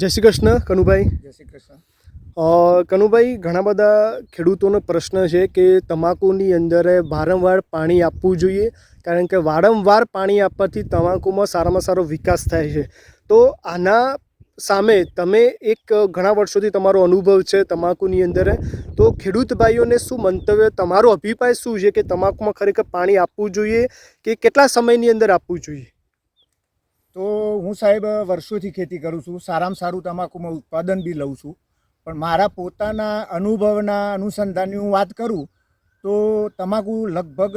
જય શ્રી કૃષ્ણ કનુભાઈ. જય શ્રી કૃષ્ણ. કનુભાઈ ઘણા બધા ખેડૂતોનો પ્રશ્ન છે કે તમાકુની અંદર વારંવાર પાણી આપવું જોઈએ કારણ કે વારંવાર પાણી આપવાથી તમાકુમાં સારામાં સારો વિકાસ થાય છે. તો આના સામે તમે એક ઘણા વર્ષોથી તમારો અનુભવ છે તમાકુની અંદર. તો ખેડૂત ભાઈઓને શું મંતવ્ય તમારો અભિપ્રાય શું છે કે તમાકુમાં ખરેખર પાણી આપવું જોઈએ કે કેટલા સમયની અંદર આપવું જોઈએ? તો હું સાહેબ વર્ષોથી ખેતી કરું છું. સારામાં સારું તમાકુમાં ઉત્પાદન બી લઉં છું. પણ મારા પોતાના અનુભવના અનુસંધાનની હું વાત કરું, તો તમાકુ લગભગ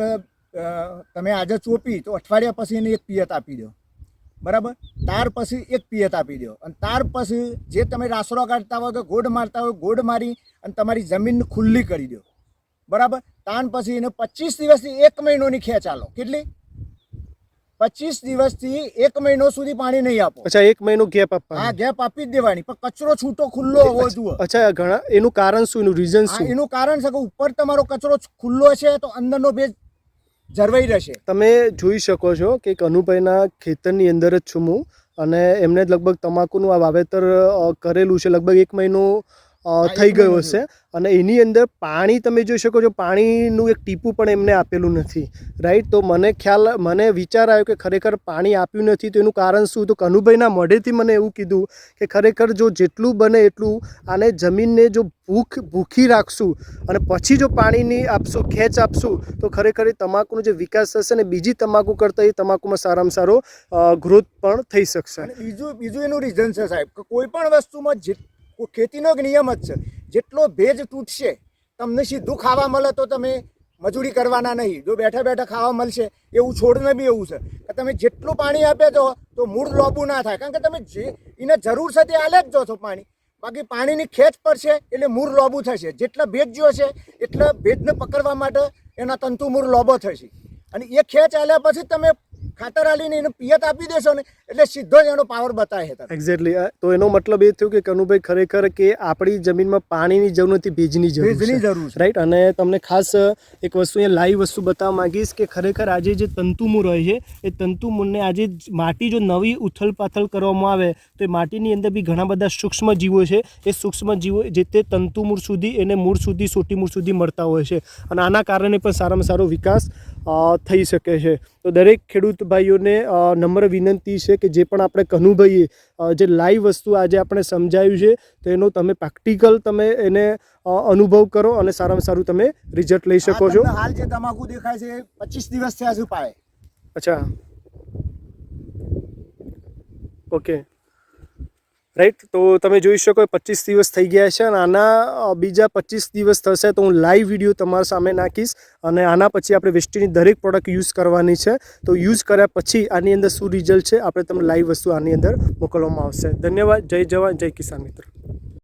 તમે આજે ચોપી, તો અઠવાડિયા પછી એને એક પિયત આપી દો. બરાબર? તાર પછી એક પિયત આપી દો. અને તાર પછી જે તમે રાસડો કાઢતા હોય કે ગોડ મારતા હોય ગોડ મારી અને તમારી જમીન ખુલ્લી કરી દો. બરાબર? તાન પછી એને પચીસ દિવસથી એક મહિનોની ખેંચ ચાલો કેટલી? પચીસ દિવસથી એક મહિનો સુધી પાણી નહીં આપો. અચ્છા એક મહિનો ગેપ હા ગેપ આપી જ દેવાની. પણ કચરો છૂટો ખુલ્લો હોવો જોઈએ અચ્છા ઘણા એનું કારણ શું? એનું રીઝન શું? એનું કારણ છે કે ઉપર તમારો કચરો ખુલ્લો છે તો અંદરનો ભેજ જળવાઈ રહેશે. તમે જોઈ શકો છો કે કનુભાઈના ખેતરની અંદર જ છું હું અને એમને લગભગ તમાકુનું આ વાવેતર કરેલું છે. લગભગ એક મહિનો થઈ ગયો હશે. અને એની અંદર પાણી તમે જોઈ શકો છો પાણીનું એક ટીપું પણ એમને આપેલું નથી. રાઈટ તો મને ખ્યાલ મને વિચાર આવ્યો કે ખરેખર પાણી આપ્યું નથી તો એનું કારણ શું? તો કનુભાઈના મોઢેથી મને એવું કીધું કે ખરેખર જો જેટલું બને એટલું આને જમીનને જો ભૂખ ભૂખી રાખશું અને પછી જો પાણીની આપશું ખેંચ આપશું તો ખરેખર એ તમાકુનો જે વિકાસ થશે ને બીજી તમાકુ કરતાં એ તમાકુમાં સારામાં સારો ગ્રોથ પણ થઈ શકશે. બીજું બીજું એનું રીઝન છે સાહેબ કે કોઈ પણ વસ્તુમાં જે ખેતીનો એક નિયમ જ છે. જેટલો ભેજ તૂટશે, તમને સીધું ખાવા મળે તો તમે મજૂરી કરવાના નહીં. જો બેઠા બેઠા ખાવા મળશે, એવું છોડને બી એવું છે. કે તમે જેટલું પાણી આપે છો, તો મૂળ લોબું ના થાય. કારણ કે તમે જે, એને જરૂર છે તે આલે જ છો પાણી. બાકી પાણીની ખેંચ પડશે, એટલે મૂળ લોબું થશે. જેટલા ભેજ જો છે, એટલા ભેજને પકડવા માટે એના તંતુ મૂળ લોબો થશે. અને એ ખેંચ આલ્યા પછી તમે ખાતર આલીને એને પિયત આપી દેશો ને એટલે સીધો જ એનો પાવર બતાવે હતા એક્ઝેક્ટલી તો એનો મતલબ એ થયો કે કનુભાઈ ખરેખર કે આપણી જમીનમાં પાણીની જરૂર નથી ભેજની જરૂર ભેજની જરૂર રાઈટ અને તમને ખાસ એક વસ્તુ એ લાઈવ વસ્તુ બતાવવા માંગીશ કે ખરેખર આજે જે તંતુમૂળ હોય છે એ તંતુમૂળને આજે માટી જો નવી ઉથલ પાથલ કરવામાં આવે તો એ માટીની અંદર બી ઘણા બધા સૂક્ષ્મ જીવો છે. એ સૂક્ષ્મ જીવો જે તે તંતુમૂળ સુધી એને મૂળ સુધી સોટી મૂળ સુધી મળતા હોય છે. અને આના કારણે પણ સારામાં સારો વિકાસ થઈ શકે છે. તો દરેક ખેડૂત ભાઈઓને નમ્ર વિનંતી છે કે જે પણ આપણે કનુભાઈએ જે લાઈવ વસ્તુ આજે આપણે સમજાવ્યું છે તો એનો તમે પ્રેક્ટિકલ તમે એને અનુભવ કરો અને સારામાં સારું તમે રિઝલ્ટ લઈ શકો છો. હાલ જે તમાકુ દેખાય છે પચીસ દિવસ થયા છે પાયે અચ્છા. ઓકે. રાઈટ તો તમે જોઈ શકો પચીસ દિવસ થઈ ગયા છે અને આના બીજા પચીસ દિવસ થશે તો હું લાઈવ વીડિયો તમારા સામે નાખીશ અને આના પછી આપણે વેસ્ટીની દરેક પ્રોડક્ટ યુઝ કરવાની છે. તો યુઝ કર્યા પછી આની અંદર શું રિઝલ્ટ છે? આપણે તમને લાઈવ વસ્તુ આની અંદર મોકલવામાં આવશે. ધન્યવાદ. જય જવાન. જય કિસાન મિત્ર.